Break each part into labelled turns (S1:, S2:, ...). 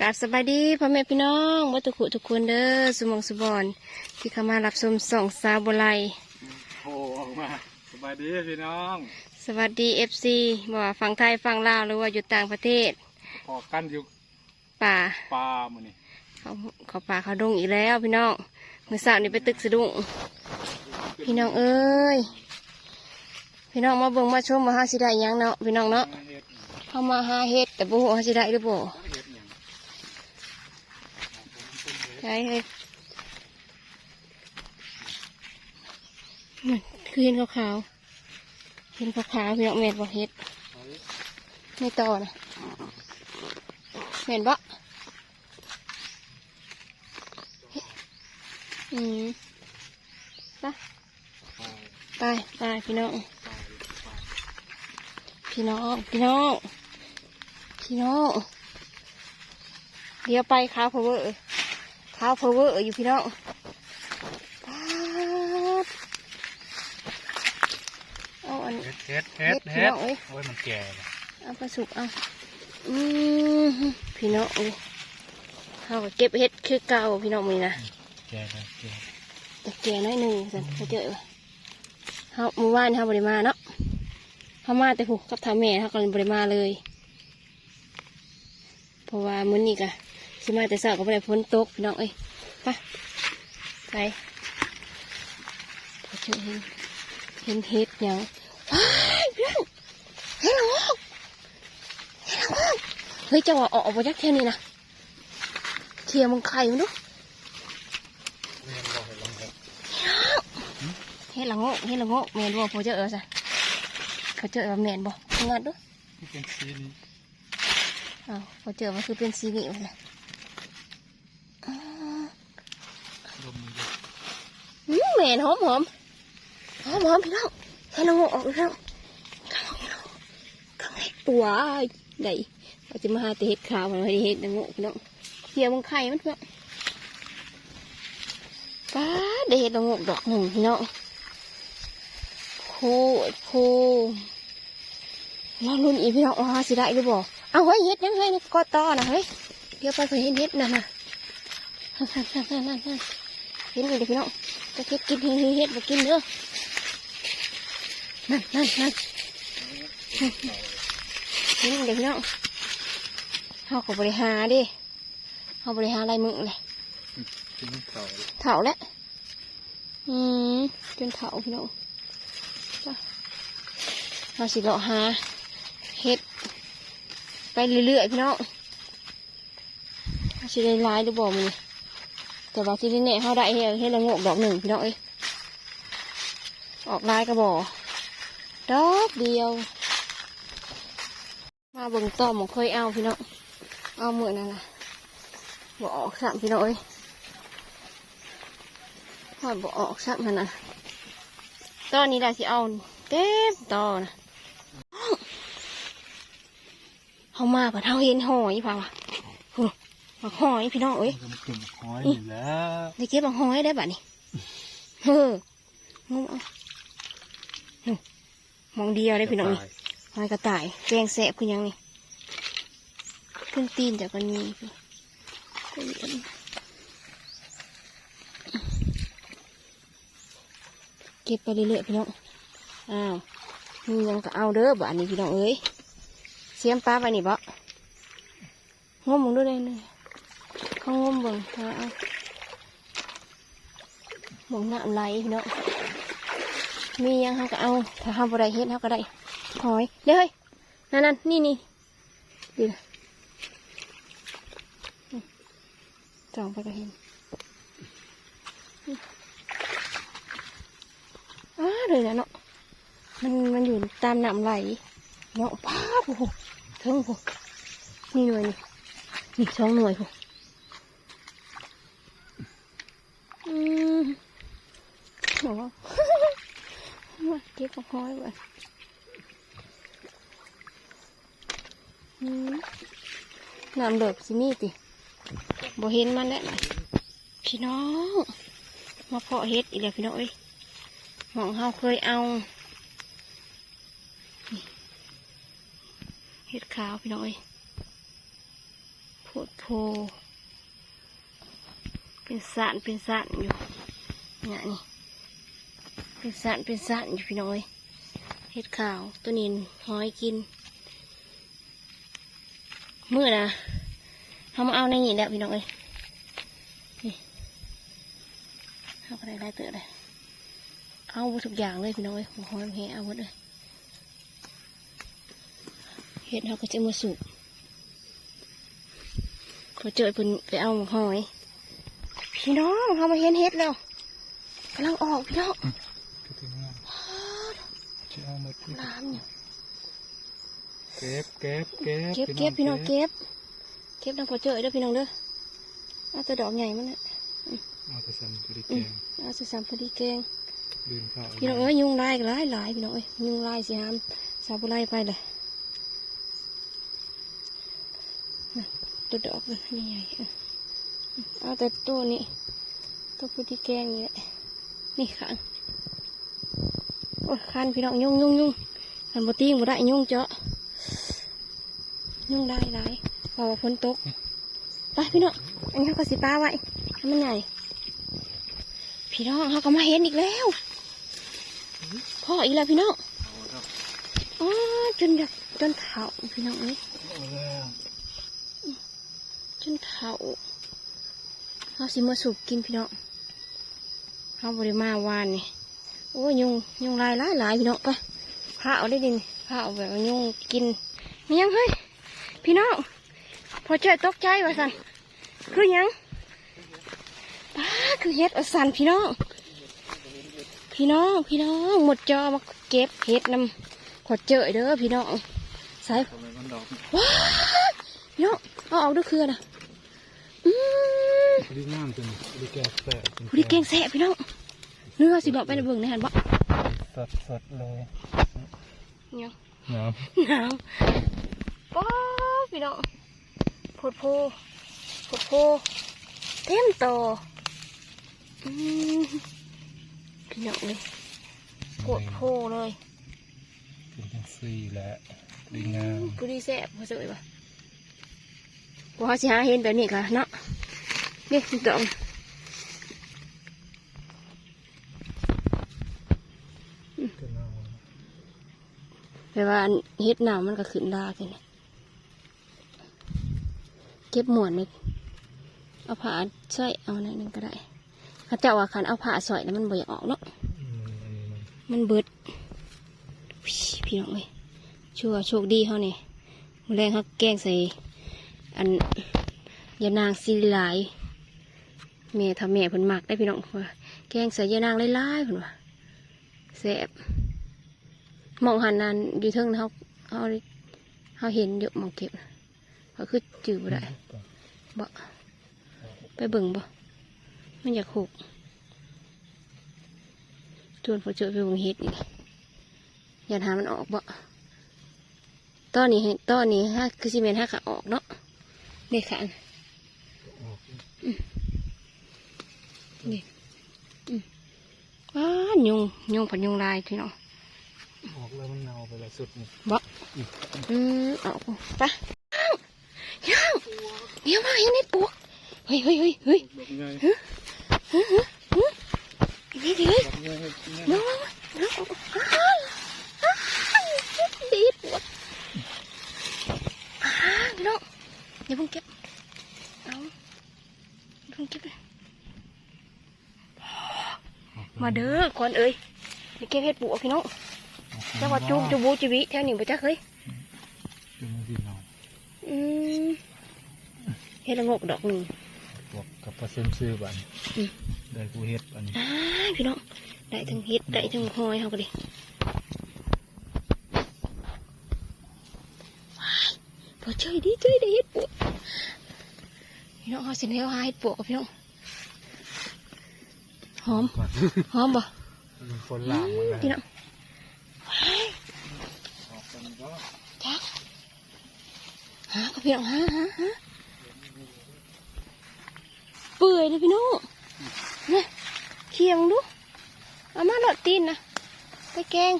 S1: กราบสบายดีพ่อแม่พี่น้องวัตุขุทุกคนเด้อสมองสุบอนที่เข้ามารับชมส่องสาวบไล
S2: โผล่ออกมาสบายดีพี่น้อง
S1: สวัสดีเอฟซีบ่ว่าฝั่งไทยฝั่งลาวหรือว่าอยู่ต่างประเทศ
S2: พอกันอยู่
S1: ป่า
S2: ปลาหมือนี่
S1: เขาเขาป่าเขาดงอีกแล้วพี่น้องเมื่อเช้านี้ไปตึกสะดุ้งพี่น้องเอ้ยพี่น้องมาเบิ่งมาชมมาหาสิได้หยังเนาะพี่น้องเนาะ
S2: เฮ็ด
S1: เข้ามาหาเฮ็ดแต่บ่ฮู้ว่าสิได้หรือบ่
S2: เฮ็ดหยัง
S1: ใช่เฮ้ยมันคือเห็นขาวๆเห็นขาวๆพี่น้องแม่นบ่เฮ็ดไม่ต่อนะแม่นบ่อืมไปไปไปพี่น้อง พี่น้อง พี่น้อง พี่น้อง เดี๋ยวไปข้าวเพอเวอร์ ข้าวเพอเวอร์อยู่พี่น้องป๊าดเอาอัน
S2: เฮ็ดเฮ็ด
S1: เฮ็
S2: เฮ็
S1: ด
S2: ด
S1: พี่น้องเอ้ย
S2: โอ้ยมันแก่แล้ว
S1: เอาไปสุกเอาอืมพี่น้องเอ้ยเขาก็เก็บเห็ดคือเก่าพี่น้องมือนะ
S2: แก่แล้วแก่
S1: แต่แก่น้อยหนึ่งสันเขาเจอว่ะเขาเมื่อวานเขาบริมาเนาะเขามาแต่ผูกกับทาแม่เขาก็เลยบริมาเลย เพราะว่ามื้อนี้กะ สิมาแต่เช้าก็ไม่ได้ฝนตกพี่น้องเอ้ยไปไปพอเจอเห็นเห็นเห็ดหยังว้ายพี่น้องเห็ดละงอกเห็ดละงอกเฮ้ยเจ้าว่าออกมาจากแค่นี้นะเทียมมึงไข่มันดู
S2: เรียนบอกให้ลองเฮ็ด
S1: เฮ็ดละโงกเฮ็ดละโงกแมนบ่พอเจอเออซะพอเจอว่าแมนบ่งัดดู
S2: ที่เป็นสีนี้
S1: อ้าวพอเจอมันคือเป็นสีนี่เลยอ้าว
S2: ลมมันเยอะ
S1: อืมแมนหอมหอมหอมหอมพี่น้องเฮ็ดละโงออกแล้วข้างนอกพี่น้องข้างในว้ายได้เราจะมาหาแต่เฮ็ดขาวมันไม่ได้เฮ็ดละงพี่น้องเกี่ยวมันไข่มันเพื่อนป้าดได้เฮ็ดละงกดอกหนึ่งพี่น้องโคตรโครอรุ่นอีพี่น้องว่าสิได้หรือบ่เอาเฮ้เฮ็ดยังไงก็ต่อนะเฮ้ยเดี๋ยวไปเคยเห็นเฮ็ดนั่นน่ะนั่นนั่นนั่นนั่น นั่นเห็นเลยเดี๋ยวพี่น้องจะเฮ็ดกินเฮ็ดเฮ็ดมากินเด้อนั่นนั่นนั่นเห็นเลยเดี๋ยวพี่น้องเฮาก็บริหารดิเฮาบริหารอะไรมึงเลย
S2: ถึงเก่าแล้ว
S1: เถาแล้วอืมจนเถาพี่น้องจ้ะเราสิเลาะหาเฮ็ดไปเรื่อยๆพี่น้องเราสิได้หลายหรือบ่มี แต่ว่าที่นี่เนี่ยเขาได้เฮ็ดเฮละโงกดอกหนึ่งพี่น้องเอ้ยออกลายกระบอกดอกเดียว มาเบิ่งต่อหมองเคยเอาพี่น้องเอาเหมือนนั่นล่ะบ่ออกสามพี่น้องเอ้ยพอบอกออกสักมันนะตอนนี้ได้สิเอาเต็มตอนะเขามาเพื่อเท่าเห็นหอยเปล่าวะโอ้ มาหอยพี่น้องเอ้ย
S2: มันก็มันหอยอยู่แล้ว
S1: ได้เก็บมาหอยได้บัดนี้เฮ้องมเอาหนูมองเดียวได้พี่น้องนี่หอยกระต่ายแกงแสบคือหยังนี่ขึ้นตีนจากกันนี้พี่ก็เหยียบเก็บไปเรื่อยๆพี่น้องอ้าวมีหยังก็เอาเด้อบ่อันนี้พี่น้องเอ้ยเสียมปลาไปนี่บ่งมมึงด้วยเลย เลยเขางมเบิ่งหาเอามองน้ำไหลพี่น้องมียังเขาก็เอา ถ้าเขาบ่ได้เฮ็ดเขาก็ได้หอยเด้อเฮ้ยนั่นนั่นนี่นี่ดีนะจองไปก็เห็นอ้าเลยนะเนาะมันมันอยู่ตามน้ำไหลเนาะป้าบโอ้โหเทิงโอ้นี่หน่วยนี่นี่สองหน่วยโอ้ม บอกว่ามาเก็บกระห้อยไว้น้ำเดือดสิมีติบ่เห็นมันแล้วนะพี่น้อง มาเพาะเฮ็ดอีกแล้วพี่น้องเอ้ยหมองเฮาเคยเอาเห็ดขาวพี่น้องเอ้ยโพดโพ เป็นสานเป็นสานอยู่เนี่ยนี่ เป็นสานเป็นสานอยู่พี่น้อยเห็ดขาวตัวนี้หอยกินมือนะเขามาเอาในนี่แล้วพี่น้องเอ้ยนี่เอาไปได้ได้เตอะเลยเอาทุกอย่างเลยพี่น้องเอ้ยหัวหอยแหเอาหมดเลยเห็ดเขาก็จะมาสูบพอเจอเพิ่นไปเอาหมกหอย พี่น้องเขามาเห็นเห็ดแล้วกำลังออกพี่น้อง
S2: ว่าจะเอามาที่
S1: น้ำเนี่ย
S2: เก็บเก็บเก็บ
S1: เก็บเก็บพี่น้องเก็บเก็บน้ำพอเจอเด้อพี่น้องเด้อเอาแต่ดอกใหญ่มันน่ะ
S2: เอาไปสั่นตัวดีแกง
S1: เอาใส่สามพอดีแกง
S2: ลืมข้าว
S1: พี่น้องเอ้ยยุงลายก็หลายหลายพี่น้องเอ้ยยุงลายสิหามสาบุไลไปเลยนั่นตัวดอกมันนี่ใหญ่เออเอาแต่ตัวนี้ตัวพอดีแกงนี่แหละนี่ขันโอ้ยขันพี่น้องยุงยุงยุงขันบตีงบ่ได้ยุงเจาะ ยุงได้หลายเพอฝนตกไปพี่น้องอันนี้เขาก็สิป้าไว้ให้มันใหญ่พี่น้องเขาก็มาเห็นอีกแล้วพ่ออีกแล้วพี่น้อง
S2: อ๋
S1: อจนอยากจนเถาพี่น้องเอ้ยจนเถาเขาสิมาสูบกินพี่น้องเขาบริมาวานนี่โอ้ยยุงยุงลายหลายหลายพี่น้องไปพาเอาได้ดินพาเอาแบบยุงกินมียังเฮ้ย พี่น้องพอเจอตกใจว่าสันคือหยังป้าคือเฮ็ดว่าสันพี่น้อง พี่น้องพี่น้องหมดจอมาเก็บเห็ดนำขอเจอเด้อพี่น้องใส่
S2: ทำไมมันดอก
S1: ว้าวพี่น้องเอาออกด้วยเครือนะอืม
S2: พอดีงามจังพอดีแกงแสบ
S1: พอดีแกงแสบพี่น้องเนื้อสิบอกไปในเบิ่งในหันบ่
S2: สดสดเลย
S1: เนี่ย
S2: น้
S1: หนาวป้า พี่น้องโพดโพโพดโพเต็มโตอืมพี่น้องเลยำโกดโพเลย
S2: เป็นจังซี่แหละดีงาม
S1: พอดีแสบพอสวยปะว่าสิหาเห็นแบบนี้ค่ะเนาะนี่ดอก
S2: ก็น่า
S1: แปลว่าเฮ็ดหนาวมันก็ขึ้นลากันเนี่ยเก็บหมวนเลยเอาผ้าใส่เอาหน่อยหนึงก็ได้เข้าเจ้าว่าคันเอาผ้าใส่แล้วมันบ่อยากออกเนาะ
S2: อืมอันนี้มัน
S1: มันเบิดอุ๊ยพี่น้องเอ้ยชัวร์โชคดีเขาเนี่ยมือแรงเขาแกล้งใส่อันยานางซีหลายแม่ทำแม่เพิ่นมักได้พี่น้องว่าแกงใส่ยานางหลายๆเพิ่นว่าแซ่บมองหันนันอยู่เทิงเขาเขาเขาเห็นเยอะมองเก็บ น่ะเขาคือจืดบ่ได้บ่ไปเบิ่งบ่มันอยากหกชวนพอเจอไปเบิ่งเฮ็ดนี่อย่าหามันออกบ่ตอนนี้ให้ตอนนี้ฮะคือซีเมนต์ฮะขาออกเนาะนี่ค่ะ
S2: ออก
S1: ว้ายุงยุงผันยุงลายพี่น้อง
S2: ออกแล้วมันเน่าไปแล้วสุดนี่
S1: บ่อืมเอาไปะยัง เดี๋ยวมาเห็นในปวกเฮ้ยเฮ้ยเฮ้ยเฮ้ย
S2: ดอกใหญ่
S1: นี่ดิเฮ้ย
S2: ดอกใหญ่ใหญ่
S1: น้องน้องอ้าวอ้าวดีดปวกอ้าวพี่น้องอย่าเพิ่งเก็บเอาอย่าเพิ่งเก็บเลยมาเด้อคนเอ้ยนี่เก็บเห็ดปวกพี่น้องจังหวัดจุบจุบูจิวิแถวนี้ไปจักเฮ้ย
S2: จุบดินเนา
S1: อืม เฮ็ดละงกดอกหนึ่ง
S2: พวกกับปลาเส้นซื้อบัน
S1: อืม
S2: ได้กูเฮ็ดบัน
S1: อ้ายพี่น้องได้ทั้งเฮ็ดได้ทั้งหอยเขาก็ดิว้ายพอเจอดีเจอได้เฮ็ดปวกพี่น้องเขาสิแล้วหาเฮ็ดปวกกับพี่น้องหอม
S2: ก่อน
S1: หอมบ่
S2: มีคนล่างมาแล้ว
S1: พี่น้องว้าย
S2: ออกกันก็
S1: จักหากับพี่น้องหาหาหา เปื่อยเลยพี่น้องเนี่ยเคียงดูเอามาหลอดตีนนะไปแกง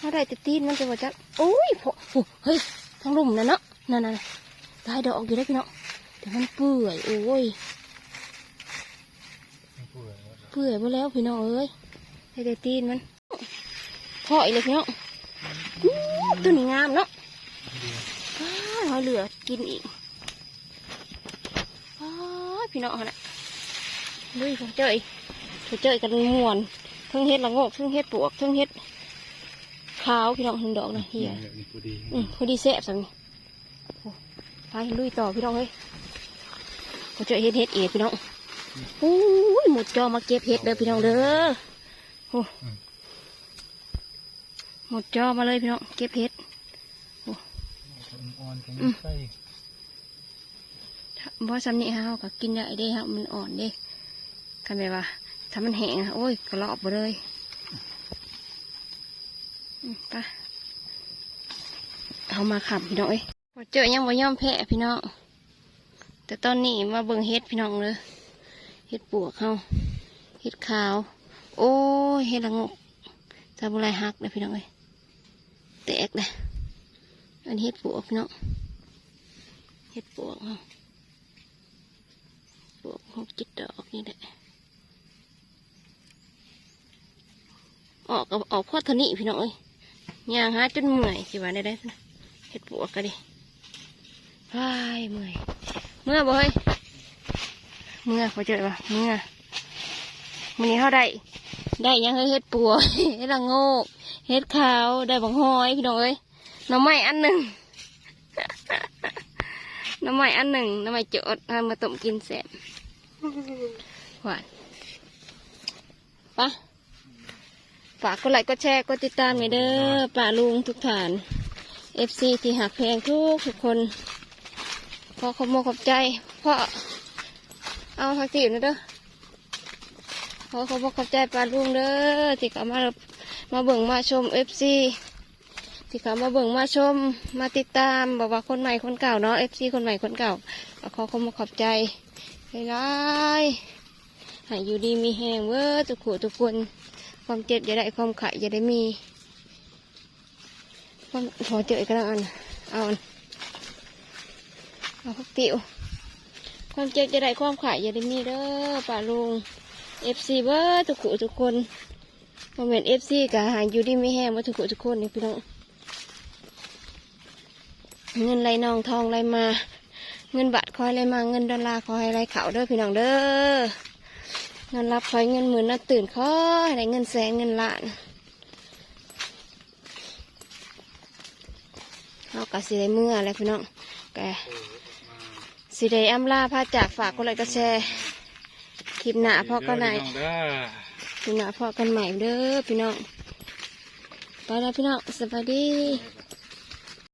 S1: อาได้แต่ตีนมันจะว่าจักโอ้ยโผโอ้เฮ้ยทางลุ่มนะเนาะนั่นน่ะได้ดอกอยู่ได้พี่น้องแต่มันเปื่อยโอ้ย
S2: เปื่
S1: อยหมดแล้วพี่น้องเอ้ยให้ได้ตีนมันพออีกเลยพี่น้องตัวนี้งามเนาะ
S2: เดียว
S1: อ้าวเราเหลือกินอีก อ้าวพี่น้องน่ะลุยเขาเจยเขาเจยกันม่วนเทั้งเฮ็ดละโงกเทั้งเฮ็ดปวกเทั้งเฮ็ดขาวพี่น้องเห็นดอกนะเฮีย
S2: นี่พอดี
S1: อืมพอดีแซ่บสังโอ้ไปลุยต่อพี่น้องเฮ้ยเขาเจอเฮ็ดเฮ็ดเอ็ดพี่น้องอู้ยหมดจอมาเก็บเฮ็ดเด้อพี่น้องเด้อโอ้หมดจอมาเลยพี่น้องเก็บเฮ็ด
S2: อ่อนๆกันใส่
S1: บ่ซ้ำนี่ฮะเราก็กินได้เด้ครับมันอ่อนเด้กันแบบว่าถ้ามันแห้งอะโอ้ยกระลอกไปเลยอืมไปเอามาขับพี่น้องเอ้ยพอเจอยังบ่ยอมแพ้พี่น้องแต่ตอนนี้มาเบิ่งเฮ็ดพี่น้องเลยเฮ็ดปวกเขาเฮ็ดขาว โอ้ยเฮ็ดละงกซาบุไรฮักเลยพี่น้องเอ้ยแตกเลยอันเฮ็ดปวกพี่น้องเฮ็ดปวกเขา ปวกหกจิตดอกนี่แหละ ออกกับออกพอดเทนี้พี่น้องเอ้ยยางหาจนเมื่อยสิว่าได้ได้เฮ็ดปวกกันดิพายเมื่อย เมื่อบ่เฮ้ยเมื่อพอเจอปะเมื่อมันนี้เขาได้ ได้ยังเฮ้ยเฮ็ดปัวเฮ็ดละโงกเฮ็ดขาว ได้บังหอยพี่น้องเอ้ยหน้ำไม้อันหนึ่ง น้ำไม้อันหนึ่งน้ำไม้โจดเอามาต้มกินแซ่บหวานปะฝากกดไลค์กดแชร์กดติดตามหน่อยเด้อป่าลุงทุกฐาน FC ที่หักแพงทุกทุกคน พอขอบโมขอบใจพ่อเอาทักทีนะเด้อพอขอบโมขอบใจปลาลุงเด้อที่เขามามาเบิ่งมาชมเอฟซี ที่เขามาเบิ่งมาชมมาติดตามบอกว่าคนใหม่คนเก่าเนาะเอฟซีคนใหม่คนเก่าขอขอบโมขอบใจหลายๆให้อยู่ดีมีแหงเว้อทุกขู่ทุกคนความเจ็บอย่าได้ความขายอย่าได้มีความพอเจอกันแล้วอันเอาอันเอาพักติวความเจ็บจะได้ความขายอย่าได้มีเด้อป่าลุงเอฟซีเบอร์ทุกขู่ทุกคนโมเมนต์เอฟซีกับหาอยู่ดีม่แห้งว่าทุกขู่ทุกคนนี่พี่น้อง เงินไหลนองทองไหลมา เงินบาทคอยไหลมาเงินดอลลาร์คอยไหลเข่าเด้อพี่น้องเด้อเงินรับคอยเงินหมื่นน่าตื่นคอยได้เงินแสนเงินล้านเอากะสิได้เมื่ออะไรพี่น้องแกสิได้อำลาพาจากฝากกดไลค์กดแชร์คลิปหน้าพ่อกันไหนคลิปหน้าพ่อกันใหม่เด้อพี่น้องไปแล้วพี่น้องสวัสดี